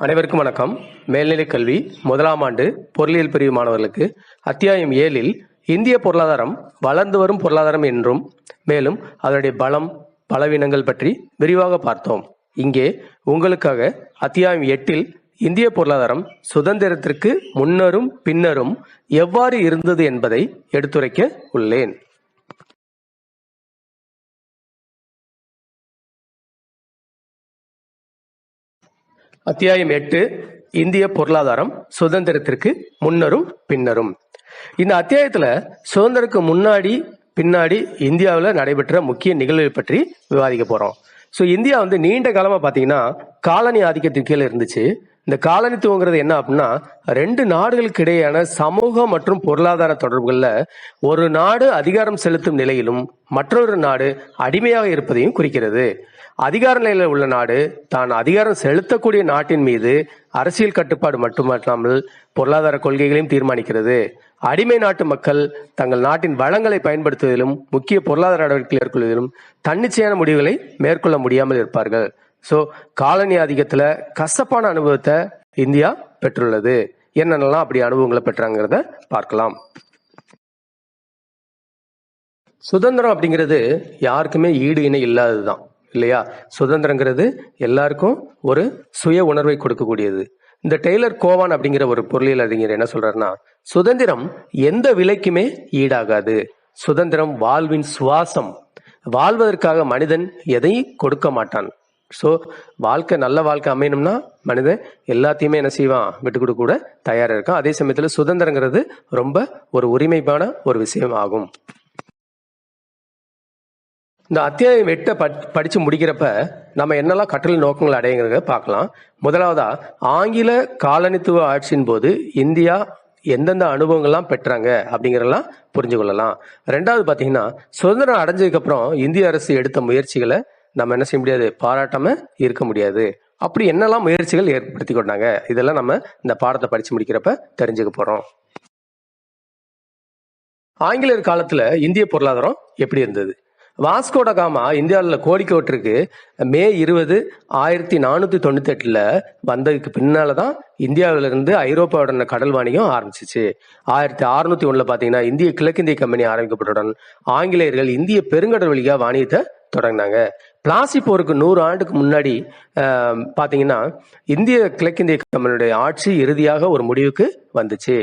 அனைவருக்கும் வணக்கம். மேல்நிலைக் கல்வி முதலாம் ஆண்டு பொருளியல் பிரிவு மாணவர்களுக்கு அத்தியாயம் ஏழில் இந்திய பொருளாதாரம் வளர்ந்து வரும் பொருளாதாரம் என்றும் மேலும் அதனுடைய பலம் பலவீனங்கள் பற்றி விரிவாக பார்த்தோம். இங்கே உங்களுக்காக அத்தியாயம் எட்டில் இந்திய பொருளாதாரம் சுதந்திரத்திற்கு முன்னரும் பின்னரும் எவ்வாறு இருந்தது என்பதை எடுத்துரைக்க உள்ளேன். அத்தியாயம் எட்டு இந்திய பொருளாதாரம் சுதந்திரத்திற்கு முன்னரும் பின்னரும். இந்த அத்தியாயத்துல சுதந்திரத்துக்கு முன்னாடி பின்னாடி இந்தியாவில் நடைபெற்ற முக்கிய நிகழ்வுகள் பற்றி விவாதிக்க போறோம். ஸோ இந்தியா வந்து நீண்ட காலமா பார்த்தீங்கன்னா காலனி ஆதிக்கத்தின் கீழே இருந்துச்சு. இந்த காலனித்துவங்கிறது என்ன அப்படின்னா ரெண்டு நாடுகளுக்கு இடையேயான சமூக மற்றும் பொருளாதார தொடர்புகளில் ஒரு நாடு அதிகாரம் செலுத்தும் நிலையிலும் மற்றொரு நாடு அடிமையாக இருப்பதையும் குறிக்கிறது. அதிகார நிலையில் உள்ள நாடு தான் அதிகாரம் செலுத்தக்கூடிய நாட்டின் மீது அரசியல் கட்டுப்பாடு மட்டுமல்லாமல் பொருளாதார கொள்கைகளையும் தீர்மானிக்கிறது. அடிமை நாட்டு மக்கள் தங்கள் நாட்டின் வளங்களை பயன்படுத்துவதிலும் முக்கிய பொருளாதார நடவடிக்கைகள் மேற்கொள்வதிலும் தன்னிச்சையான முடிவுகளை மேற்கொள்ள முடியாமல் இருப்பார்கள். ஸோ காலனி ஆதிக்கத்தில் கசப்பான அனுபவத்தை இந்தியா பெற்றுள்ளது. என்னென்னலாம் அப்படி அனுபவங்களை பெற்றாங்கிறத பார்க்கலாம். சுதந்திரம் அப்படிங்கிறது யாருக்குமே ஈடு இணை இல்லாததுதான். இல்லையா? சுதந்திரங்கிறது எல்லாருக்கும் ஒரு சுய உணர்வை கொடுக்கக்கூடியது. இந்த டெய்லர் கோவான் அப்படிங்கிற ஒரு பொருளியல் அறிஞர் என்ன சொல்றாருன்னா சுதந்திரம் எந்த விலைக்குமே ஈடாகாது. சுதந்திரம் வாழ்வின் சுவாசம். வாழ்வதற்காக மனிதன் எதையும் கொடுக்க மாட்டான். ஸோ வாழ்க்கை நல்ல வாழ்க்கை அமையணும்னா மனிதன் எல்லாத்தையுமே என்ன செய்வான்? விட்டு கொடுக்க கூட தயாராக இருக்கான். அதே சமயத்தில் சுதந்திரங்கிறது ரொம்ப ஒரு உரிமைப்பான ஒரு விஷயம் ஆகும். இந்த அத்தியாயம் எட்டை படித்து முடிக்கிறப்ப நம்ம என்னெல்லாம் கற்றல் நோக்கங்கள் அடையுங்கிறத பார்க்கலாம். முதலாவதா ஆங்கில காலனித்துவ ஆட்சியின் போது இந்தியா எந்தெந்த அனுபவங்கள்லாம் பெற்றாங்க அப்படிங்கிறதெல்லாம் புரிஞ்சு கொள்ளலாம். ரெண்டாவது பார்த்தீங்கன்னா சுதந்திரம் அடைஞ்சதுக்கப்புறம் இந்திய அரசு எடுத்த முயற்சிகளை நம்ம என்ன செய்ய முடியாது? பாராட்டாம இருக்க முடியாது. அப்படி என்னெல்லாம் முயற்சிகள் ஏற்படுத்தி கொண்டாங்க? இதெல்லாம் நம்ம இந்த பாடத்தை படித்து முடிக்கிறப்ப தெரிஞ்சுக்க போகிறோம் ஆங்கிலேயர் காலத்தில் இந்திய பொருளாதாரம் எப்படி இருந்தது? வாஸ்கோட காமா இந்தியாவில் கோடிக்கோட்டிற்கு மே இருபது ஆயிரத்தி நானூற்றி தொண்ணூத்தெட்டில் வந்ததுக்கு பின்னால தான் இந்தியாவிலிருந்து ஐரோப்பாவுடன் கடல் வாணிகம் ஆரம்பிச்சிச்சு. ஆயிரத்தி அறுநூத்தி ஒன்றில் பார்த்தீங்கன்னா இந்திய கிழக்கிந்திய கம்பெனி ஆரம்பிக்கப்பட்டவுடன் ஆங்கிலேயர்கள் இந்திய பெருங்கடல் வழியாக வாணியத்தை தொடங்கினாங்க. பிளாசி போருக்கு நூறு ஆண்டுக்கு முன்னாடி பார்த்தீங்கன்னா இந்திய கிழக்கிந்திய கம்பெனியுடைய ஆட்சி இறுதியாக ஒரு முடிவுக்கு வந்துச்சு.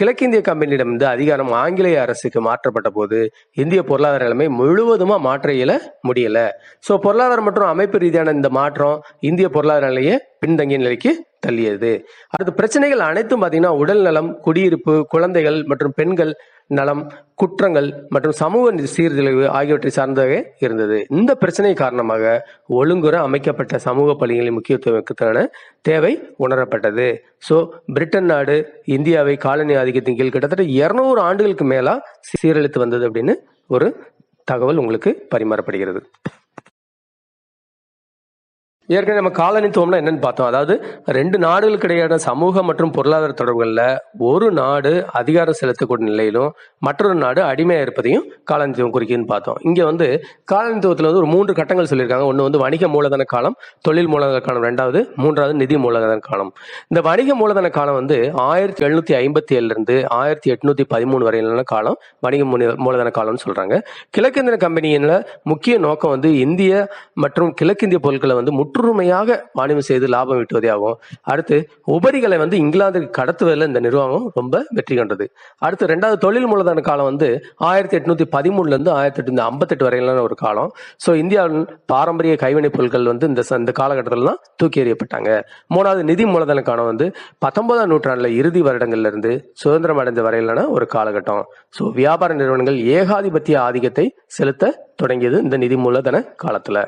கிழக்கிந்திய கம்பெனியிடம் இருந்து அதிகாரம் ஆங்கிலேய அரசுக்கு மாற்றப்பட்ட போது இந்திய பொருளாதார நிலைமை முழுவதுமா மாற்ற இயல முடியல. ஸோ பொருளாதாரம் மற்றும் அமைப்பு ரீதியான இந்த மாற்றம் இந்திய பொருளாதார நிலையை பின்தங்கிய நிலைக்கு தள்ளியது. அடுத்து பிரச்சனைகள் அனைத்தும் பார்த்தீங்கன்னா உடல் நலம் குடியிருப்பு குழந்தைகள் மற்றும் பெண்கள் நலம் குற்றங்கள் மற்றும் சமூக சீர்திழிவு ஆகியவற்றை சார்ந்தவே இருந்தது. இந்த பிரச்சனை காரணமாக ஒழுங்குற அமைக்கப்பட்ட சமூக பள்ளிகளின் முக்கியத்துவத்துக்கான தேவை உணரப்பட்டது. ஸோ பிரிட்டன் நாடு இந்தியாவை காலனி ஆதிக்கத்தின் கீழ் கிட்டத்தட்ட இருநூறு ஆண்டுகளுக்கு மேலாக சீரழித்து வந்தது அப்படின்னு ஒரு தகவல் உங்களுக்கு பரிமாறப்படுகிறது. ஏற்கனவே நம்ம காலனித்துவம்னா என்னன்னு பார்த்தோம். அதாவது ரெண்டு நாடுகளுக்கு இடையான சமூக மற்றும் பொருளாதார தொடர்புகளில் ஒரு நாடு அதிகாரம் செலுத்தக்கூடிய நிலையிலும் மற்றொரு நாடு அடிமையாக இருப்பதையும் காலனித்துவம் குறிக்குதுன்னு பார்த்தோம். இங்கே வந்து காலனித்துவத்தில் வந்து ஒரு மூன்று கட்டங்கள் சொல்லியிருக்காங்க. ஒன்று வந்து வணிக மூலதன காலம் தொழில் மூலதன காலம் ரெண்டாவது மூன்றாவது நிதி மூலதன காலம். இந்த வணிக மூலதன காலம் வந்து ஆயிரத்தி எழுநூத்தி ஐம்பத்தி ஏழுலேருந்து ஆயிரத்தி எட்நூத்தி பதிமூணு வரையிலான காலம் வணிக மூலதன காலம்னு சொல்கிறாங்க கிழக்கிந்திய கம்பெனியில் முக்கிய நோக்கம் வந்து இந்திய மற்றும் கிழக்கிந்திய பொருட்களை வந்து முற்றுமையாக வாணிபம் செய்து லாபம் ஈட்டுவதே ஆகும். அடுத்து உபரிகளை வந்து இங்கிலாந்துக்கு கடத்துவதில் இந்த நிர்வாகம் ரொம்ப வெற்றி கண்டது. அடுத்து ரெண்டாவது தொழில் மூலதன காலம் வந்து ஆயிரத்தி எட்நூத்தி பதிமூணுல இருந்து ஆயிரத்தி எட்நூத்தி ஐம்பத்தெட்டு வரையிலான ஒரு காலம். ஸோ இந்தியாவின் பாரம்பரிய கைவினைப் பொருட்கள் வந்து இந்த இந்த காலகட்டத்திலாம் தூக்கி எறியப்பட்டாங்க. மூணாவது நிதி மூலதன காலம் வந்து பத்தொன்பதாம் நூற்றாண்டுல இறுதி வருடங்கள்ல இருந்து சுதந்திரம் அடைந்த வரையிலான ஒரு காலகட்டம். ஸோ வியாபார நிறுவனங்கள் ஏகாதிபத்திய ஆதிக்கத்தை செலுத்த தொடங்கியது இந்த நிதி மூலதன காலத்துல.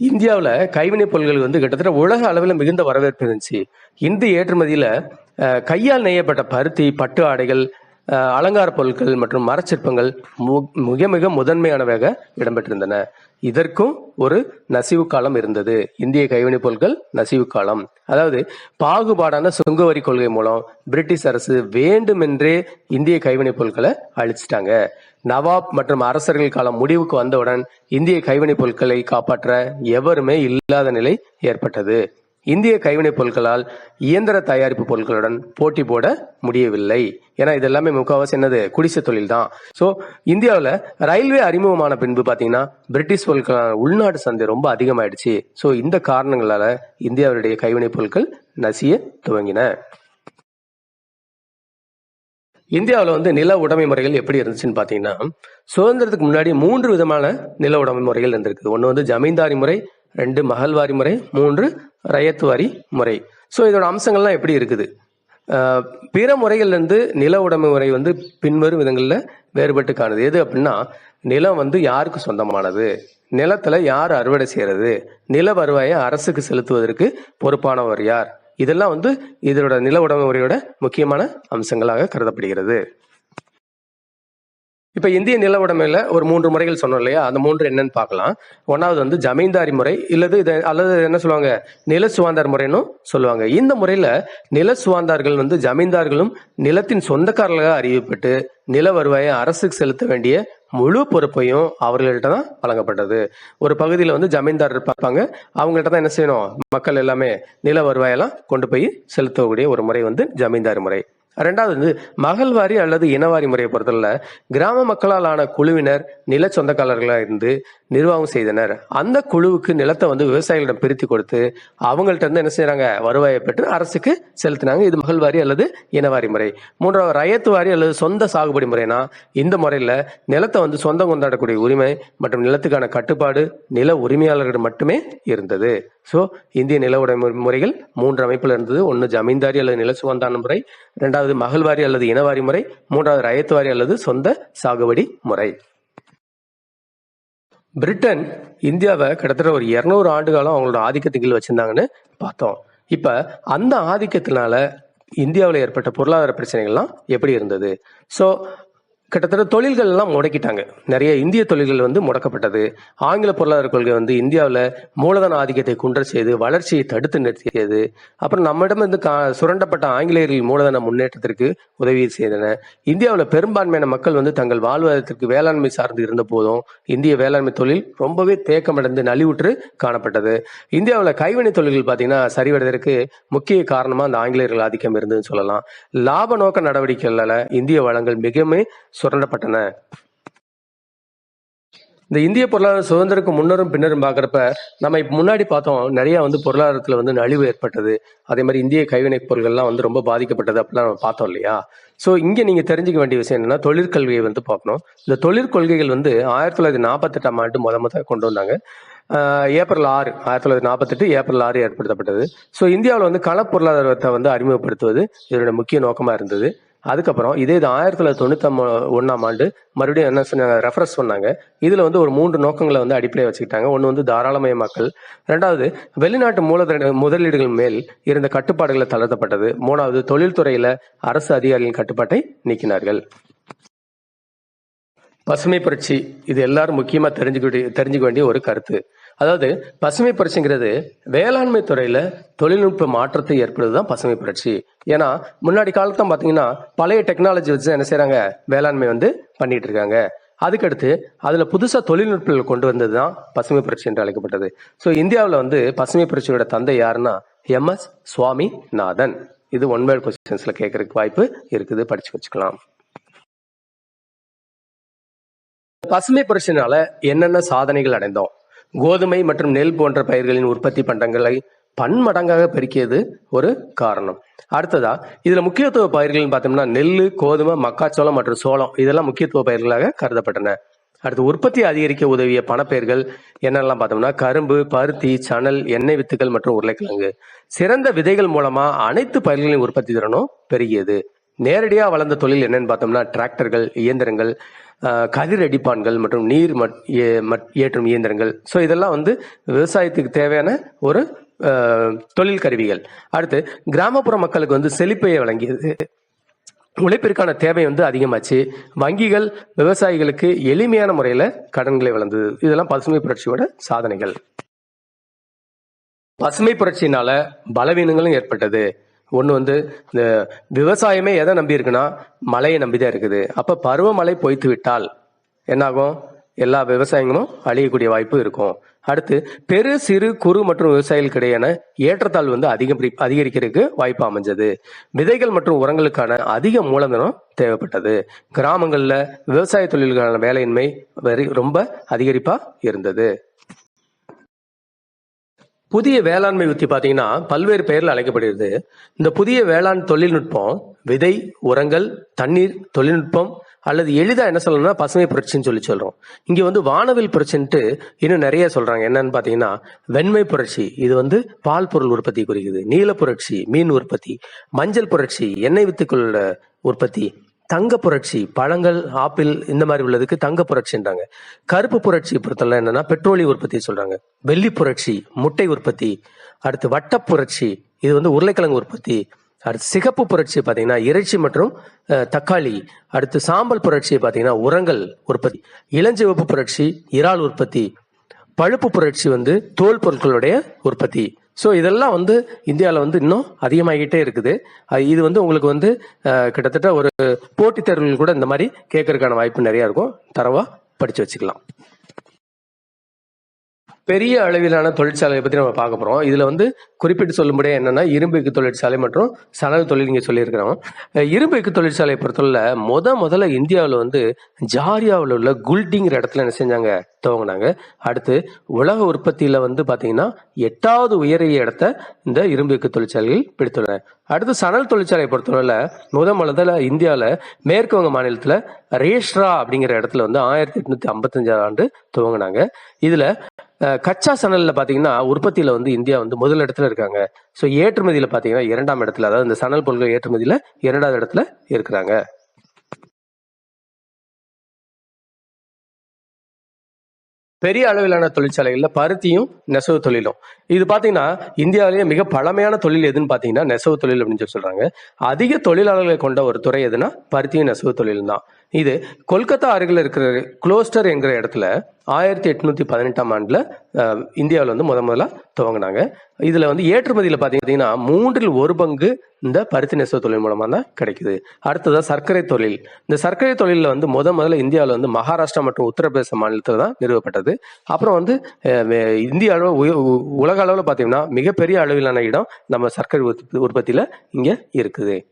இந்தியாவில் கைவினைப் பொருட்கள் வந்து கிட்டத்தட்ட உலக அளவில் மிகுந்த வரவேற்பு இருந்துச்சு. இந்திய ஏற்றுமதியில் கையால் நெய்யப்பட்ட பருத்தி பட்டு ஆடைகள் அலங்கார பொருட்கள் மற்றும் மரச்சிற்பங்கள் மிக மிக முதன்மையானவையாக இடம்பெற்றிருந்தன. இதற்கும் ஒரு நசிவு காலம் இருந்தது. இந்திய கைவினைப் பொருட்கள் நசிவு காலம். அதாவது பாகுபாடான சுங்க வரி கொள்கை மூலம் பிரிட்டிஷ் அரசு வேண்டுமென்றே இந்திய கைவினைப் பொருட்களை அழிச்சிட்டாங்க. நவாப் மற்றும் அரசர்கள் காலம் முடிவுக்கு வந்தவுடன் இந்திய கைவினைப் பொருட்களை காப்பாற்ற எவருமே இல்லாத நிலை ஏற்பட்டது. இந்திய கைவினைப் பொருட்களால் இயந்திர தயாரிப்பு பொருட்களுடன் போட்டி போட முடியவில்லை. ஏன்னா இது எல்லாமே முக்கால்வாசி என்னது? குடிசை தொழில் தான் ஸோ இந்தியாவில் ரயில்வே அறிமுகமான பின்பு பார்த்தீங்கன்னா பிரிட்டிஷ் பொருட்களான உள்நாட்டு சந்தை ரொம்ப அதிகமாயிடுச்சு. ஸோ இந்த காரணங்களால் இந்தியாவுடைய கைவினைப் பொருட்கள் நசிய துவங்கின. இந்தியாவில் வந்து நில உடைமை முறைகள் எப்படி இருந்துச்சுன்னு பார்த்தீங்கன்னா சுதந்திரத்துக்கு முன்னாடி மூன்று விதமான நில உடைமை முறைகள் இருந்திருக்கு. ஒன்று வந்து ஜமீன்தாரி முறை ரெண்டு மகள்வாரி முறை மூன்று ரயத்துவாரி முறை. ஸோ இதோட அம்சங்கள்லாம் எப்படி இருக்குது? பிற முறைகள்லேருந்து நில உடைமை முறை வந்து பின்வரும் விதங்களில் வேறுபட்டு காணுது. எது அப்படின்னா நிலம் வந்து யாருக்கு சொந்தமானது? நிலத்தில் யார் அறுவடை செய்கிறது நில வருவாயை அரசுக்கு செலுத்துவதற்கு பொறுப்பானவர் யார்? இதெல்லாம் வந்து இதோட நில உடைமை முறையோட முக்கியமான அம்சங்களாக கருதப்படுகிறது. இப்ப இந்திய நில உடைமையில ஒரு மூன்று முறைகள் சொன்னோம் இல்லையா? அந்த மூன்று என்னன்னு பார்க்கலாம். ஒன்னாவது வந்து ஜமீன்தாரி முறை இல்லது இதை அல்லது என்ன சொல்லுவாங்க? நில சுவாந்தார் முறைன்னு சொல்லுவாங்க. இந்த முறையில நில சுவாந்தார்கள் வந்து ஜமீன்தார்களும் நிலத்தின் சொந்தக்காரர்களாக அறிவிப்பட்டு நில வருவாயை அரசுக்கு செலுத்த வேண்டிய முழு பொறுப்பையும் அவர்கள்ட்ட தான் வழங்கப்பட்டது. ஒரு பகுதியில் வந்து ஜமீன்தார் இருப்பாங்க அவங்கள்ட்ட தான் என்ன செய்யணும்? மக்கள் எல்லாமே நில வருவாயெல்லாம் கொண்டு போய் செலுத்தக்கூடிய ஒரு முறை வந்து ஜமீன்தார் முறை. ரெண்டாவது வந்து மகள்வாரி அல்லது இனவாரி முறையை பொறுத்தல கிராம மக்களால் ஆன குழுவினர் நில சொந்தக்காரர்களாக இருந்து நிர்வாகம் செய்தனர். அந்த குழுவுக்கு நிலத்தை வந்து விவசாயிகளிடம் பிரித்து கொடுத்து அவங்கள்ட்ட இருந்து என்ன செய்யறாங்க வருவாயை பெற்று அரசுக்கு செலுத்தினாங்க. இது மகள்வாரி அல்லது இனவாரி முறை. மூன்றாவது ரயத்து வாரி அல்லது சொந்த சாகுபடி முறைனா இந்த முறையில் நிலத்தை வந்து சொந்தம் கொண்டாடக்கூடிய உரிமை மற்றும் நிலத்துக்கான கட்டுப்பாடு நில உரிமையாளர்களிடம் மட்டுமே இருந்தது. ஸோ இந்திய நில உடைமை முறைகள் மூன்று அமைப்பில் இருந்தது. ஒன்று ஜமீன்தாரி அல்லது நில சுகந்தான முறை ரெண்டாவது மகள்வாரி அல்லது இனவாரி முறை மூன்றாவது ரயத்துவாரி அல்லது சொந்த சாகுபடி முறை. பிரிட்டன் இந்தியாவை கிட்டத்தட்ட ஒரு இரநூறு ஆண்டு காலம் அவங்களோட ஆதிக்கத்தின் கீழ் வச்சிருந்தாங்கன்னு பார்த்தோம். இப்போ அந்த ஆதிக்கத்தினால இந்தியாவில் ஏற்பட்ட பொருளாதார பிரச்சனைகள்லாம் எப்படி இருந்தது? ஸோ கிட்டத்தட்ட தொழில்கள் எல்லாம் முடக்கிட்டாங்க. நிறைய இந்திய தொழில்கள் வந்து முடக்கப்பட்டது. ஆங்கில பொருளாதார கொள்கை வந்து இந்தியாவில் மூலதன ஆதிக்கத்தை குன்ற செய்து வளர்ச்சியை தடுத்து நிறுத்தியது. அப்புறம் நம்மிடம் இருந்து கா சுரண்டப்பட்ட ஆங்கிலேயர்கள் மூலதன முன்னேற்றத்திற்கு உதவி செய்தன. இந்தியாவில் பெரும்பான்மையான மக்கள் வந்து தங்கள் வாழ்வாதாரத்திற்கு வேளாண்மை சார்ந்து இருந்த போதும் இந்திய வேளாண்மை தொழில் ரொம்பவே தேக்கமடைந்து நலிவுற்று காணப்பட்டது. இந்தியாவில் கைவினை தொழில்கள் பார்த்தீங்கன்னா சரிவடைவதற்கு முக்கிய காரணமாக அந்த ஆங்கிலேயர்கள் ஆதிக்கம் இருந்ததுன்னு சொல்லலாம். லாப நோக்க நடவடிக்கைகளால் இந்திய வளங்கள் மிகவும் சுரண்டப்பட்டன. இந்த இந்திய பொருளாதார சுதந்திரக்கு முன்னரும் பின்னரும் பார்க்குறப்ப நம்ம இப்போ முன்னாடி பார்த்தோம் நிறையா வந்து பொருளாதாரத்தில் வந்து நலிவு ஏற்பட்டது. அதே மாதிரி இந்திய கைவினைப் பொருள்கள்லாம் வந்து ரொம்ப பாதிக்கப்பட்டது அப்படிலாம் நம்ம பார்த்தோம் இல்லையா? ஸோ இங்கே நீங்கள் தெரிஞ்சுக்க வேண்டிய விஷயம் என்னென்னா தொழிற்கல்வியை வந்து பார்க்கணும். இந்த தொழிற்கொள்கைகள் வந்து ஆயிரத்தி தொள்ளாயிரத்தி நாற்பத்தெட்டாம் ஆண்டு முத முத கொண்டு வந்தாங்க. ஏப்ரல் ஆறு ஆயிரத்தி தொள்ளாயிரத்தி நாற்பத்தெட்டு ஏப்ரல் ஆறு ஏற்படுத்தப்பட்டது. ஸோ இந்தியாவில் வந்து கள பொருளாதாரத்தை வந்து அறிமுகப்படுத்துவது இதனுடைய முக்கிய நோக்கமாக இருந்தது. அதுக்கப்புறம் இதே இது ஆயிரத்தி தொள்ளாயிரத்தி தொண்ணூத்தி ஒன்றாம் ஆண்டு மறுபடியும் என்ன சொன்னாங்க ரெஃபரன்ஸ் பண்ணாங்க இதில் வந்து ஒரு மூன்று நோக்கங்களை வந்து அடிப்படையாக வச்சுக்கிட்டாங்க. ஒன்று வந்து தாராளமயமாக்கல் ரெண்டாவது வெளிநாட்டு மூலதன முதலீடுகள் மேல் இருந்த கட்டுப்பாடுகளை தளர்த்தப்பட்டது. மூணாவது தொழில்துறையில் அரசு அதிகாரிகளின் கட்டுப்பாட்டை நீக்கினார்கள். பசுமை புரட்சி இது எல்லாரும் முக்கியமாக தெரிஞ்சுக்க தெரிஞ்சுக்க வேண்டிய ஒரு கருத்து. அதாவது பசுமை புரட்சிங்கிறது வேளாண்மை துறையில தொழில்நுட்ப மாற்றத்தை ஏற்படுவது தான் பசுமை புரட்சி. ஏன்னா முன்னாடி காலத்துல பாத்தீங்கன்னா பழைய டெக்னாலஜி வச்சு என்ன செய்கிறாங்க வேளாண்மை வந்து பண்ணிட்டு இருக்காங்க. அதுக்கடுத்து அதுல புதுசா தொழில்நுட்பங்கள் கொண்டு வந்தது தான் பசுமை புரட்சி என்று அழைக்கப்பட்டது. ஸோ இந்தியாவில் வந்து பசுமை புரட்சியோட தந்தை யாருன்னா எம் எஸ் சுவாமிநாதன். இது ஒன் வேர்ட் கொஸ்டின்ஸ்ல கேட்கறதுக்கு வாய்ப்பு இருக்குது. படிச்சு வச்சுக்கலாம். பசுமை புரட்சினால என்னென்ன சாதனைகள் அடைந்தோம்? கோதுமை மற்றும் நெல் போன்ற பயிர்களின் உற்பத்தி பண்டங்களை பன்மடங்காக பெருக்கியது ஒரு காரணம். அடுத்ததா இதுல முக்கியத்துவ பயிர்கள்னு பார்த்தோம்னா நெல் கோதுமை மக்காச்சோளம் மற்றும் சோளம் இதெல்லாம் முக்கியத்துவ பயிர்களாக கருதப்பட்டன. அடுத்து உற்பத்தி அதிகரிக்க உதவிய பணப்பெயர்கள் என்னெல்லாம் பார்த்தோம்னா கரும்பு பருத்தி சணல் எண்ணெய் வித்துக்கள் மற்றும் உருளைக்கிழங்கு. சிறந்த விதைகள் மூலமா அனைத்து பயிர்களின் உற்பத்தி திறனும் பெருகியது. நேரடியாக வளர்ந்த தொழில் என்னன்னு பார்த்தோம்னா டிராக்டர்கள் இயந்திரங்கள் கதிர் அடிப்பான்கள் மற்றும் நீர் மட்- ஏ- மட்- ஏற்றும் இயந்திரங்கள். ஸோ இதெல்லாம் வந்து விவசாயத்துக்கு தேவையான ஒரு தொழில் கருவிகள். அடுத்து கிராமப்புற மக்களுக்கு வந்து செழிப்பையை வழங்கியது. உழைப்பிற்கான தேவை வந்து அதிகமாச்சு. வங்கிகள் விவசாயிகளுக்கு எளிமையான முறையில் கடன்களை வழங்குது. இதெல்லாம் பசுமை புரட்சியோட சாதனைகள். பசுமை புரட்சியினால பலவீனங்களும் ஏற்பட்டது. ஒன்று வந்து இந்த விவசாயமே எதை நம்பி இருக்குன்னா மழையை நம்பி தான் இருக்குது. அப்போ பருவமழை பொய்த்து விட்டால் என்னாகும்? எல்லா விவசாயங்களும் அழியக்கூடிய வாய்ப்பு இருக்கும். அடுத்து பெரு சிறு குறு மற்றும் விவசாயிகளுக்கு இடையான ஏற்றத்தாழ்வு வந்து அதிகம் அதிகரிக்கிறதுக்கு வாய்ப்பு அமைஞ்சது. விதைகள் மற்றும் உரங்களுக்கான அதிக மூலதனம் தேவைப்பட்டது. கிராமங்களில் விவசாய தொழிலுக்கான வேலையின்மை வெறி- ரொம்ப அதிகரிப்பாக இருந்தது. புதிய வேளாண்மை உத்தி பார்த்தீங்கன்னா பல்வேறு பெயரில் அழைக்கப்படுகிறது. இந்த புதிய வேளாண் தொழில்நுட்பம் விதை உரங்கள் தண்ணீர் தொழில்நுட்பம் அல்லது எளிதா என்ன சொல்லணும்னா பசுமை புரட்சின்னு சொல்லி சொல்றோம். இங்க வந்து வானவில் புரட்சின்ட்டு இன்னும் நிறைய சொல்றாங்க. என்னன்னு பாத்தீங்கன்னா வெண்மை புரட்சி இது வந்து பால் பொருள் உற்பத்தி குறிக்குது. நீல புரட்சி மீன் உற்பத்தி மஞ்சள் புரட்சி எண்ணெய் வித்துக்களோட உற்பத்தி. தங்க புரட்சி பழங்கள் ஆப்பிள் இந்த மாதிரி உள்ளதுக்கு தங்க புரட்சின்றாங்க. கருப்பு புரட்சி பொறுத்தவரை என்னன்னா பெட்ரோலிய உற்பத்தி சொல்றாங்க. வெள்ளி புரட்சி முட்டை உற்பத்தி அடுத்து வட்ட புரட்சி இது வந்து உருளைக்கிழங்கு உற்பத்தி அடுத்து சிகப்பு புரட்சி பார்த்தீங்கன்னா இறைச்சி மற்றும் தக்காளி அடுத்து சாம்பல் புரட்சி பார்த்தீங்கன்னா உரங்கள் உற்பத்தி இளஞ்சிவப்பு புரட்சி இறால் உற்பத்தி பழுப்பு புரட்சி வந்து தோல் பொருட்களுடைய உற்பத்தி. ஸோ இதெல்லாம் வந்து இந்தியாவில் வந்து இன்னும் அதிகமாகிட்டே இருக்குது. இது வந்து உங்களுக்கு வந்து கிட்டத்தட்ட ஒரு போட்டித் தேர்வுகள் கூட இந்த மாதிரி கேட்கறதுக்கான வாய்ப்பு நிறையா இருக்கும். தரவா படித்து வச்சுக்கலாம். பெரிய அளவிலான தொழிற்சாலையை பற்றி நம்ம பார்க்க போகிறோம் இதில் வந்து குறிப்பிட்டு சொல்லும்படியே என்னென்னா இரும்பு தொழிற்சாலை மற்றும் சணல் தொழில் இங்கே சொல்லியிருக்கிறோம். இரும்பு எஃகு தொழிற்சாலையை பொறுத்தவரை முத முதல்ல இந்தியாவில் வந்து ஜாரியாவில் உள்ள குல்டிங்கிற இடத்துல என்ன செஞ்சாங்க? துவங்கினாங்க. அடுத்து உலக உற்பத்தியில் வந்து பார்த்தீங்கன்னா எட்டாவது உயரிய இடத்த இந்த இரும்பு எஃகு தொழிற்சாலையில் பிடித்துள்ளன. அடுத்து சணல் தொழிற்சாலையை பொறுத்தவரையில் முத முதல்ல இந்தியாவில் மேற்கு வங்க மாநிலத்தில் ரேஷ்ரா அப்படிங்கிற இடத்துல வந்து ஆயிரத்தி எட்நூத்தி ஐம்பத்தஞ்சாவது ஆண்டு துவங்கினாங்க. இதில் கச்சா சணல்ல பாத்தீங்கன்னா உற்பத்தியில வந்து இந்தியா வந்து முதல் இடத்துல இருக்காங்க. ஸோ ஏற்றுமதியில் பாத்தீங்கன்னா இரண்டாம் இடத்துல அதாவது இந்த சணல் பொருட்கள் ஏற்றுமதியில் இரண்டாவது இடத்துல இருக்கிறாங்க. பெரிய அளவிலான தொழிற்சாலைகள்ல பருத்தியும் நெசவு தொழிலும். இது பாத்தீங்கன்னா இந்தியாவிலேயே மிக பழமையான தொழில் எதுன்னு பாத்தீங்கன்னா நெசவு தொழில் அப்படின்னு சொல்லி சொல்றாங்க. அதிக தொழிலாளர்களை கொண்ட ஒரு துறை எதுனா பருத்தியும் நெசவு தொழில் தான். இது கொல்கத்தா அருகில் இருக்கிற குளோஸ்டர் என்கிற இடத்துல ஆயிரத்தி எட்நூத்தி பதினெட்டாம் ஆண்டுல இந்தியாவில் வந்து முத முதல்ல துவங்கினாங்க. இதுல வந்து ஏற்றுமதியில பாத்தீங்கன்னா மூன்றில் ஒரு பங்கு இந்த பருத்தி நெசவு தொழில் மூலமா தான் கிடைக்குது. அடுத்ததா சர்க்கரை தொழில். இந்த சர்க்கரை தொழிலில் வந்து முத முதல்ல இந்தியாவில் வந்து மகாராஷ்டிரா மற்றும் உத்தரப்பிரதேச மாநிலத்தில் தான் நிறுவப்பட்டது. அப்புறம் வந்து இந்திய அளவு உய- உ- உலக அளவில் பார்த்தீங்கன்னா மிகப்பெரிய அளவிலான இடம் நம்ம சர்க்கரை உற்பத்தி- உற்பத்தியில இங்க இருக்குது.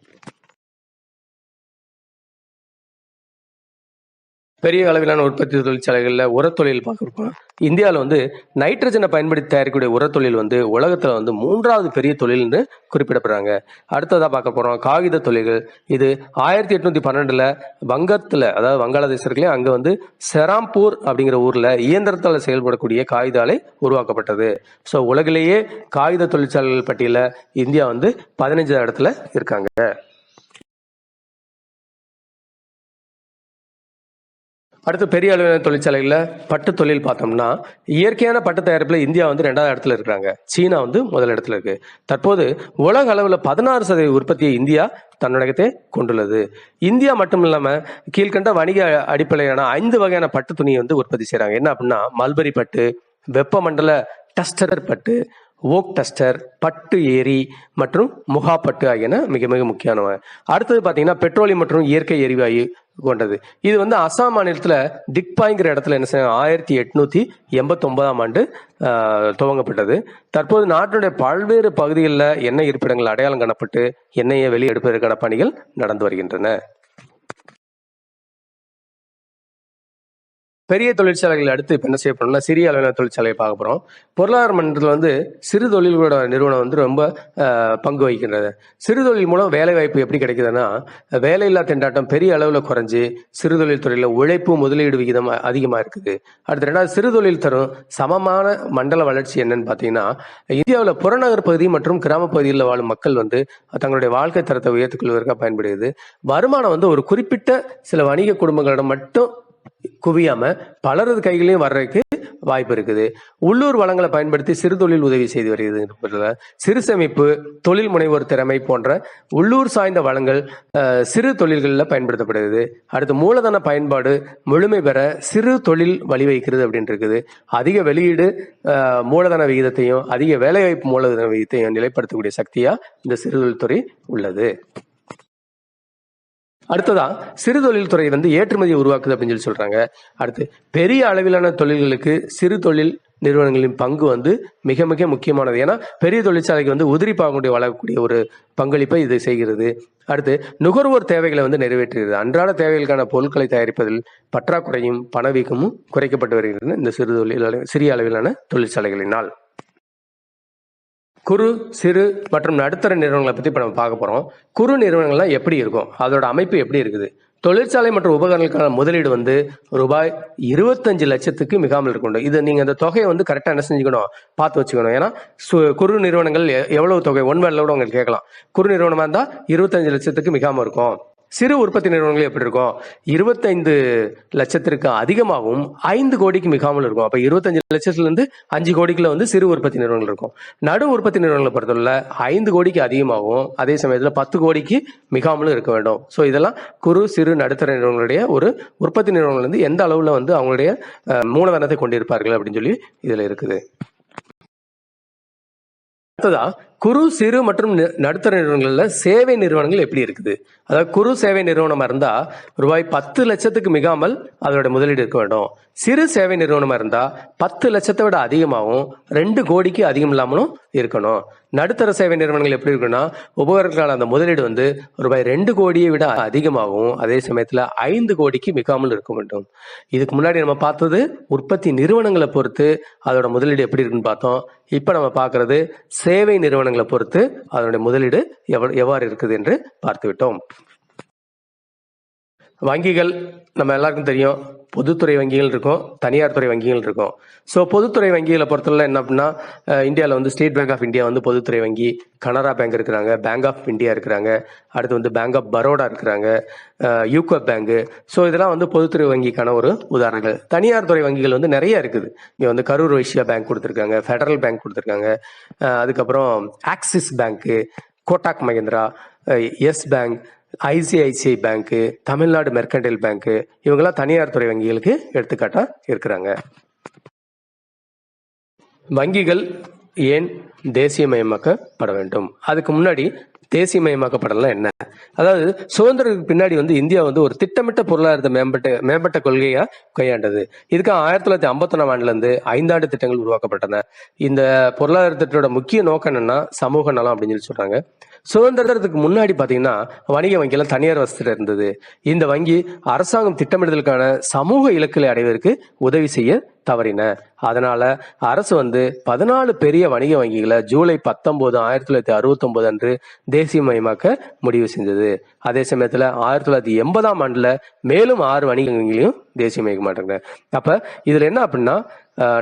பெரிய அளவிலான உற்பத்தி தொழிற்சாலைகளில் உரத்தொழில் பார்க்குறோம் இந்தியாவில் வந்து நைட்ரஜனை பயன்படுத்தி தயாரிக்கக்கூடிய உரத்தொழில் வந்து உலகத்தில் வந்து மூன்றாவது பெரிய தொழில்னு குறிப்பிடப்படுறாங்க. அடுத்ததாக பார்க்க போகிறோம் காகித தொழில்கள். இது ஆயிரத்தி எட்நூத்தி பன்னெண்டில் வங்கத்தில் அதாவது வங்காளதேசத்துலேயே அங்கே வந்து செராம்பூர் அப்படிங்கிற ஊரில் இயந்திரத்தால் செயல்படக்கூடிய காகித ஆலை உருவாக்கப்பட்டது. ஸோ உலகிலேயே காகித தொழிற்சாலைகள் பட்டியலில் இந்தியா வந்து பதினஞ்சாவது இடத்துல இருக்காங்க. அடுத்து பெரிய அளவிலான தொழிற்சாலைகளில் பட்டு தொழில் பார்த்தோம்னா இயற்கையான பட்டு தயாரிப்பில் இந்தியா வந்து ரெண்டாவது இடத்துல இருக்கிறாங்க. சீனா வந்து முதல் இடத்துல இருக்கு. தற்போது உலக அளவில் பதினாறு சதவீத உற்பத்தியை இந்தியா தன்னடகத்தை கொண்டுள்ளது. இந்தியா மட்டும் இல்லாமல் கீழ்கண்ட வணிக அடிப்படையான ஐந்து வகையான பட்டு துணியை வந்து உற்பத்தி செய்கிறாங்க என்ன அப்படின்னா மல்பரி பட்டு வெப்பமண்டல டஸ்டர் பட்டு ஓக் டஸ்டர் பட்டு ஏரி மற்றும் முகாப்பட்டு ஆகியன மிக மிக முக்கியமானவை. அடுத்தது பார்த்தீங்கன்னா பெட்ரோலியம் மற்றும் இயற்கை எரிவாயு கொண்டது. இது வந்து அசாம் மாநிலத்தில் டிக்பாய்ங்கிற இடத்துல என்ன செய்ய ஆயிரத்தி எட்நூத்தி எண்பத்தொன்பதாம் ஆண்டு துவங்கப்பட்டது. தற்போது நாட்டினுடைய பல்வேறு பகுதிகளில் எண்ணெய் இருப்பிடங்கள் அடையாளம் காணப்பட்டு எண்ணெயை வெளியெடுப்பதற்கான பணிகள் நடந்து வருகின்றன. பெரிய தொழிற்சாலைகள் அடுத்து இப்போ என்ன செய்ய போறோம்னா சிறிய அளவிலான தொழிற்சாலையை பார்க்க போகிறோம் பொருளாதார மன்றத்தில் வந்து சிறு தொழில்களோட நிறுவனம் வந்து ரொம்ப பங்கு வகிக்கின்றது. சிறு தொழில் மூலம் வேலை வாய்ப்பு எப்படி கிடைக்குதுன்னா வேலையில்லா திண்டாட்டம் பெரிய அளவில் குறைஞ்சி சிறு தொழில் துறையில் உழைப்பு முதலீடு விகிதம் அதிகமாக இருக்குது. அடுத்து ரெண்டாவது சிறு தொழில் தரும் சமமான மண்டல வளர்ச்சி என்னன்னு பார்த்தீங்கன்னா இந்தியாவில் புறநகர் பகுதி மற்றும் கிராம பகுதியில் வாழும் மக்கள் வந்து தங்களுடைய வாழ்க்கை தரத்தை உயர்த்துக்கொள்வதற்காக பயன்படுகிறது. வருமானம் வந்து ஒரு குறிப்பிட்ட சில வணிக குடும்பங்களிடம் மட்டும் குவியாம பலரது கைகளையும் வர்றதுக்கு வாய்ப்பு இருக்குது. உள்ளூர் வளங்களை பயன்படுத்தி சிறு தொழில் உதவி செய்து வருகிறது சிறு சேமிப்பு தொழில் முனைவோர் திறமை போன்ற உள்ளூர் சாய்ந்த வளங்கள் சிறு தொழில்களில் பயன்படுத்தப்படுகிறது. அடுத்து மூலதன பயன்பாடு முழுமை பெற சிறு தொழில் வழிவகுக்கிறது அப்படின்னு இருக்குது. அதிக வெளியீடு மூலதன விகிதத்தையும் அதிக வேலைவாய்ப்பு மூலதன விகிதத்தையும் நிலைப்படுத்தக்கூடிய சக்தியா இந்த சிறு தொழில் துறை உள்ளது. அடுத்ததா சிறு தொழில் துறை வந்து ஏற்றுமதியை உருவாக்குது அப்படின்னு சொல்லி சொல்றாங்க. அடுத்து பெரிய அளவிலான தொழில்களுக்கு சிறு தொழில் நிறுவனங்களின் பங்கு வந்து மிக மிக முக்கியமானது. ஏன்னா பெரிய தொழிற்சாலைக்கு வந்து உதிரி பாகங்களுடைய வளரக்கூடிய ஒரு பங்களிப்பை இது செய்கிறது. அடுத்து நுகர்வோர் தேவைகளை வந்து நிறைவேற்றுகிறது. அன்றாட தேவைகளுக்கான பொருட்களை தயாரிப்பதில் பற்றாக்குறையும் பணவீக்கமும் குறைக்கப்பட்டு வருகிறது இந்த சிறு தொழில் சிறிய அளவிலான தொழிற்சாலைகளினால். குறு சிறு மற்றும் நடுத்தர நிறுவனங்களை பற்றி இப்போ நம்ம பார்க்க போகிறோம் குறு நிறுவனங்கள்லாம் எப்படி இருக்கும்? அதோட அமைப்பு எப்படி இருக்குது? தொழிற்சாலை மற்றும் உபகரணங்களுக்கான முதலீடு வந்து ரூபாய் இருபத்தஞ்சு லட்சத்துக்கு மிகாமல் இருக்கணும் இது நீங்கள் அந்த தொகையை வந்து கரெக்டாக என்ன செஞ்சுக்கணும்? பார்த்து வச்சுக்கணும். ஏன்னா சு- குறு நிறுவனங்கள் எவ்வளவு தொகை? ஒன் வேர்ல கூட உங்களுக்கு கேட்கலாம். குறு நிறுவனமாக இருந்தால் இருபத்தஞ்சு லட்சத்துக்கு மிகாமல் இருக்கும். சிறு உற்பத்தி நிறுவனங்கள் எப்படி இருக்கும் இருபத்தைந்து லட்சத்திற்கு அதிகமாகவும் ஐந்து கோடிக்கு மிகாமல் இருக்கும். அப்ப இருபத்தஞ்சு லட்சத்துலேருந்து அஞ்சு கோடிக்குள்ள வந்து சிறு உற்பத்தி நிறுவனங்கள் இருக்கும். நடு உற்பத்தி நிறுவனங்களை பொறுத்தவரை ஐந்து கோடிக்கு அதிகமாகவும் அதே சமயத்தில் பத்து கோடிக்கு மிகாமலும் இருக்க வேண்டும். ஸோ இதெல்லாம் குறு சிறு நடுத்தர நிறுவனங்களுடைய ஒரு உற்பத்தி நிறுவனங்கள் வந்து எந்த அளவுல வந்து அவங்களுடைய மூலதனத்தை கொண்டிருப்பார்கள் அப்படின்னு சொல்லி இதுல இருக்குது. அடுத்ததா குறு சிறு மற்றும் நடுத்தர நிறுவனங்களில் சேவை நிறுவனங்கள் எப்படி இருக்குது? அதாவது குறு சேவை நிறுவனமாக இருந்தால் ரூபாய் பத்து லட்சத்துக்கு மிகாமல் அதோட முதலீடு இருக்க வேண்டும். சிறு சேவை நிறுவனமாக இருந்தால் பத்து லட்சத்தை விட அதிகமாகவும் ரெண்டு கோடிக்கு அதிகம் இல்லாமலும் இருக்கணும். நடுத்தர சேவை நிறுவனங்கள் எப்படி இருக்குன்னா உபகரணங்களால் அந்த முதலீடு வந்து ரூபாய் ரெண்டு கோடியை விட அதிகமாகவும் அதே சமயத்தில் ஐந்து கோடிக்கு மிகாமல் இருக்க வேண்டும். இதுக்கு முன்னாடி நம்ம பார்த்தது உற்பத்தி நிறுவனங்களை பொறுத்து அதோட முதலீடு எப்படி இருக்குன்னு பார்த்தோம். இப்போ நம்ம பார்க்கறது சேவை நிறுவனங்களை பொறுத்து அதனுடைய முதலீடு எவ்வாறு இருக்குது என்று பார்த்துவிட்டோம். வங்கிகள் நம்ம எல்லாருக்கும் தெரியும் பொதுத்துறை வங்கிகள் இருக்கும் தனியார் துறை வங்கிகள் இருக்கும். ஸோ பொதுத்துறை வங்கிகளை பொறுத்தவரை என்ன அப்படின்னா இந்தியாவில் வந்து ஸ்டேட் பேங்க் ஆஃப் இந்தியா வந்து பொதுத்துறை வங்கி கனரா பேங்க் இருக்கிறாங்க பேங்க் ஆஃப் இந்தியா இருக்கிறாங்க அடுத்து வந்து பேங்க் ஆஃப் பரோடா இருக்கிறாங்க யூகோ பேங்க் ஸோ இதெல்லாம் வந்து பொதுத்துறை வங்கிக்கான ஒரு உதாரணங்கள். தனியார் துறை வங்கிகள் வந்து நிறைய இருக்குது. இங்கே வந்து கரூர் வைசியா பேங்க் கொடுத்துருக்காங்க ஃபெடரல் பேங்க் கொடுத்துருக்காங்க அதுக்கப்புறம் Axis bank Kotak Mahindra Yes bank ICICI bank Tamil Nadu Mercantile bank இவங்கெல்லாம் தனியார் துறை வங்கிகளுக்கு எடுத்துக்காட்டாக இருக்கிறாங்க. வங்கிகள் ஏன் தேசியமயமாக்கப்பட வேண்டும்? அதுக்கு முன்னாடி தேசியமயமாக்கப்படலாம் என்ன? அதாவது சுதந்திரத்துக்கு பின்னாடி வந்து இந்தியா வந்து ஒரு திட்டமிட்ட பொருளாதாரத்தை மேம்பட்ட மேம்பட்ட கொள்கையா கையாண்டது. இதுக்கு ஆயிரத்தி தொள்ளாயிரத்தி ஐம்பத்தொன்னாம் ஆண்டுல இருந்து ஐந்தாண்டு திட்டங்கள் உருவாக்கப்பட்டன. இந்த பொருளாதார திட்டத்தோட முக்கிய நோக்கம் என்னன்னா சமூக நலம் அப்படின்னு சொல்லி சொல்றாங்க. சுதந்திரத்துக்கு முன்னாடி பாத்தீங்கன்னா வணிக வங்கியெல்லாம் தனியார் வசதியில் இருந்தது. இந்த வங்கி அரசாங்கம் திட்டமிடுதலுக்கான சமூக இலக்குகளை அடைவதற்கு உதவி செய்ய தவறின. அதனால அரசு வந்து பதினாலு பெரிய வணிக வங்கிகளை ஜூலை பத்தொன்பது ஆயிரத்தி தொள்ளாயிரத்தி அறுபத்தி அன்று தேசியமயமாக்க முடிவு செஞ்சது. அதே சமயத்துல ஆயிரத்தி தொள்ளாயிரத்தி எண்பதாம் ஆண்டுல மேலும் ஆறு வணிக வங்கிகளையும் தேசியமயக்க மாட்டாங்க அப்ப இதுல என்ன அப்படின்னா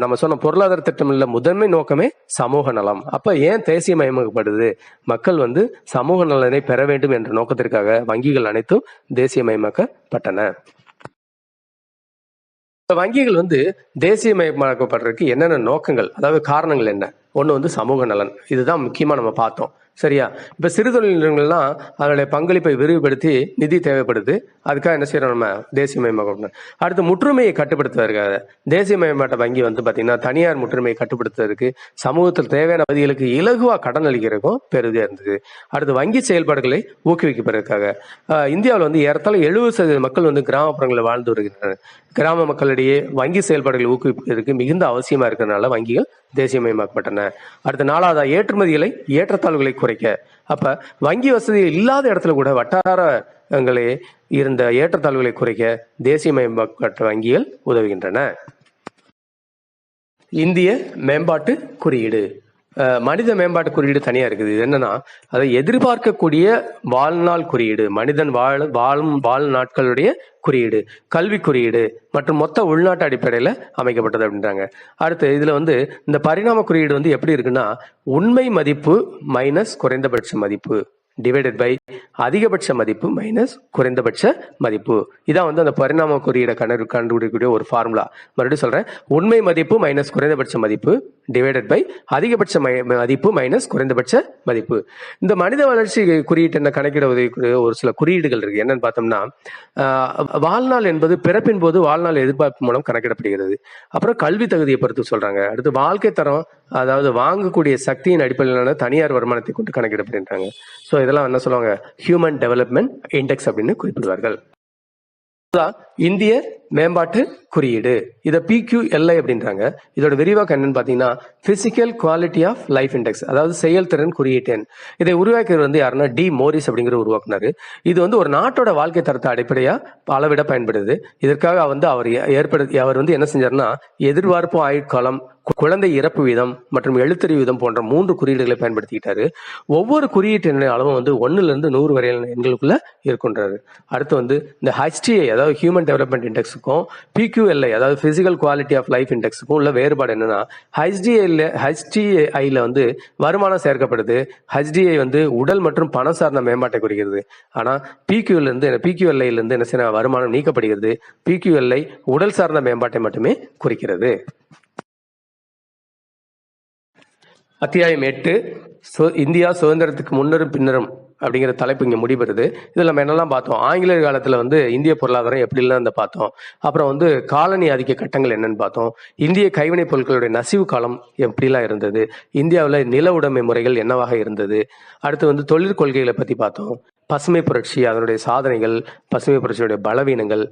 நம்ம சொன்ன பொருளாதார திட்டமில்ல முதன்மை நோக்கமே சமூக நலம். அப்ப ஏன் தேசியமயமாக்கப்படுது மக்கள் வந்து சமூக நலனை பெற வேண்டும் என்ற நோக்கத்திற்காக வங்கிகள் அனைத்தும் தேசியமயமாக்கப்பட்டன வங்கிகள் வந்து தேசியமயமாக்கப்படுறதுக்கு என்னென்ன நோக்கங்கள் அதாவது காரணங்கள் என்ன? ஒன்று வந்து சமூக நலன். இதுதான் முக்கியமாக நம்ம பார்த்தோம். சரியா? இப்போ சிறு தொழில் நிறுவனங்கள்லாம் அதனுடைய பங்களிப்பை விரிவுபடுத்தி நிதி தேவைப்படுது. அதுக்காக என்ன செய்யறோம் நம்ம? தேசியமயமாக்கணும் அடுத்து முற்றுமையை கட்டுப்படுத்துவதற்காக தேசிய மயமாட்ட வங்கி வந்து பார்த்தீங்கன்னா தனியார் முற்றுமையை கட்டுப்படுத்துவதற்கு சமூகத்தில் தேவையான பகுதிகளுக்கு இலகுவாக கடன் அளிக்கிறதுக்கும் பெருதியாக இருந்தது. அடுத்து வங்கி செயல்பாடுகளை ஊக்குவிக்கப்படுறதுக்காக இந்தியாவில் வந்து ஏறத்தாழ எழுபது சதவீத மக்கள் வந்து கிராமப்புறங்களில் வாழ்ந்து வருகின்றனர். கிராம மக்களிடையே வங்கி செயல்பாடுகளை ஊக்குவிப்பதற்கு மிகுந்த அவசியமாக இருக்கிறதுனால வங்கிகள் தேசியமயமாக்கப்பட்டன அடுத்த நாலாவதா ஏற்றுமதிகளை ஏற்றத்தாழ்வுகளை குறைக்க. அப்ப வங்கி வசதி இல்லாத இடத்துல கூட வட்டாரங்களே இருந்த ஏற்றத்தாழ்வுகளை குறைக்க தேசியமயமாக்கப்பட்ட வங்கிகள் உதவுகின்றன. இந்திய மேம்பாட்டு குறியீடு. மனித மேம்பாட்டு குறியீடு தனியா இருக்குது. இது என்னன்னா அதை எதிர்பார்க்கக்கூடிய வாழ்நாள் குறியீடு மனிதன் வாழ வாழும் வாழ் நாட்களுடைய குறியீடு கல்வி குறியீடு மற்றும் மொத்த உள்நாட்டு அடிப்படையில் அமைக்கப்பட்டது அப்படின்றாங்க. அடுத்து இதுல வந்து இந்த பரிணாம குறியீடு வந்து எப்படி இருக்குன்னா உண்மை மதிப்பு மைனஸ் குறைந்தபட்ச மதிப்பு. டிவைடட் பை அதிகபட்ச மதிப்பு மைனஸ் குறைந்தபட்ச மதிப்பு. இதான் வந்து அந்த பரிணாம குறியீடை கண்டு கண்டுபிடிக்கக்கூடிய ஒரு ஃபார்முலா மறுபடியும் சொல்கிறேன் உண்மை மதிப்பு மைனஸ் குறைந்தபட்ச மதிப்பு டிவைடட் பை அதிகபட்ச மை- மதிப்பு மைனஸ் குறைந்தபட்ச மதிப்பு. இந்த மனித வளர்ச்சி குறியீட்டு என்ன கணக்கிட உதவிக்கூடிய ஒரு சில குறியீடுகள் இருக்குது என்னன்னு பார்த்தோம்னா வாழ்நாள் என்பது பிறப்பின் போது வாழ்நாள் எதிர்பார்ப்பு மூலம் கணக்கிடப்படுகிறது. அப்புறம் கல்வி தகுதியை பொறுத்து சொல்கிறாங்க அடுத்து வாழ்க்கை தரம் அதாவது வாங்கக்கூடிய சக்தியின் அடிப்படையிலான தனியார் வருமானத்தை கொண்டு கணக்கிடப்படுகின்றாங்க. ஸோ இதெல்லாம் என்ன சொல்லுவாங்க? ஹியூமன் டெவலப்மெண்ட் இண்டெக்ஸ் அப்படின்னு குறிப்பிடுவார்கள். இந்திய மேம்பாட்டு குறியீடு. இதை பிக்யூஎல்ஐ அப்படின்றாங்க. இதோட விரிவாக்கம் என்னன்னு பார்த்தீங்கன்னா physical quality of life index அதாவது செயல்திறன் குறியீட்டு எண். இதை உருவாக்கியவர் வந்து யாருன்னா டி மோரிஸ் அப்படிங்கிற உருவாக்குனாரு. இது வந்து ஒரு நாட்டோட வாழ்க்கை தரத்தை அடிப்படையாக அளவிட பயன்படுது. இதற்காக வந்து அவர் ஏ- ஏற்படுத்தி அவர் வந்து என்ன செஞ்சாருன்னா எதிர்பார்ப்பு ஆயுட்காலம் குழந்தை இறப்பு வீதம் மற்றும் எழுத்தறிவு வீதம் போன்ற மூன்று குறியீடுகளை பயன்படுத்திக்கிட்டாரு. ஒவ்வொரு குறியீட்டு எண்ணின் அளவும் வந்து ஒன்னுல இருந்து நூறு வரையிலான எண்களுக்குள்ள இருக்கின்றாரு. அடுத்து வந்து இந்த ஹெச்டிஐ அதாவது ஹியூமன் டெவலப்மெண்ட் இண்டெக்ஸுக்கும் பிக்யூஎல்ஐ அதாவது பிசிக்கல் குவாலிட்டி ஆஃப் லைஃப் இண்டெக்ஸுக்கும் உள்ள வேறுபாடு என்னன்னா ஹெச்டிஐல ஹெச்டிஐல வந்து வருமானம் சேர்க்கப்படுது. ஹெச்டிஐ வந்து உடல் மற்றும் பணம் சார்ந்த மேம்பாட்டை குறிக்கிறது. ஆனால் பிக்யூல இருந்து பிக்யூஎல்ஐல இருந்து என்ன செய்ய வருமானம் நீக்கப்படுகிறது. பிக்யூஎல்ஐ உடல் சார்ந்த மேம்பாட்டை மட்டுமே குறிக்கிறது. அத்தியாயம் எட்டு சு- இந்தியா சுதந்திரத்துக்கு முன்னரும் பின்னரும் அப்படிங்கிற தலைப்பு இங்கே முடிபெறுது இதில் நம்ம என்னெல்லாம் பார்த்தோம்? ஆங்கிலேயர் காலத்தில் வந்து இந்திய பொருளாதாரம் எப்படிலாம் இந்த பார்த்தோம். அப்புறம் வந்து காலனி ஆதிக்க கட்டங்கள் என்னன்னு பார்த்தோம். இந்திய கைவினைப் பொருட்களுடைய நசிவு காலம் எப்படிலாம் இருந்தது? இந்தியாவில் நில உடைமை முறைகள் என்னவாக இருந்தது? அடுத்து வந்து தொழிற்கொள்கைகளை பற்றி பார்த்தோம். பசுமை புரட்சி அதனுடைய சாதனைகள் பசுமை புரட்சியுடைய பலவீனங்கள்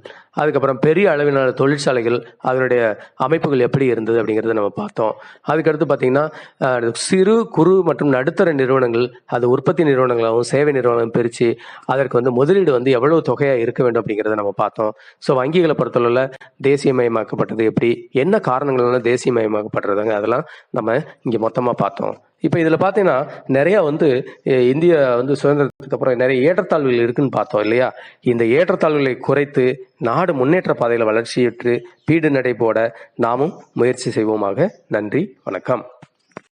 அதுக்கப்புறம் பெரிய அளவிலான தொழிற்சாலைகள் அதனுடைய அமைப்புகள் எப்படி இருந்தது அப்படிங்கிறத நம்ம பார்த்தோம். அதுக்கடுத்து பார்த்தீங்கன்னா சிறு குறு மற்றும் நடுத்தர நிறுவனங்கள் அது உற்பத்தி நிறுவனங்களாகவும் சேவை நிறுவனம் பிரித்து அதற்கு வந்து முதலீடு வந்து எவ்வளவு தொகையாக இருக்க வேண்டும் அப்படிங்கிறத நம்ம பார்த்தோம். ஸோ வங்கிகளை பொறுத்தளவில் தேசியமயமாக்கப்பட்டது எப்படி என்ன காரணங்களால தேசியமயமாக்கப்படுறதுங்க அதெல்லாம் நம்ம இங்கே மொத்தமாக பார்த்தோம். இப்போ இதில் பார்த்தீங்கன்னா நிறையா வந்து இந்தியா வந்து சுதந்திரத்துக்கு அப்புறம் நிறைய ஏற்றத்தாழ்வுகள் இருக்குன்னு பார்த்தோம் இல்லையா? இந்த ஏற்றத்தாழ்வுகளை குறைத்து நாடு முன்னேற்ற பாதையில் வளர்ச்சியுற்று பீடு நடை போட நாமும் முயற்சி செய்வோமாக. நன்றி வணக்கம்.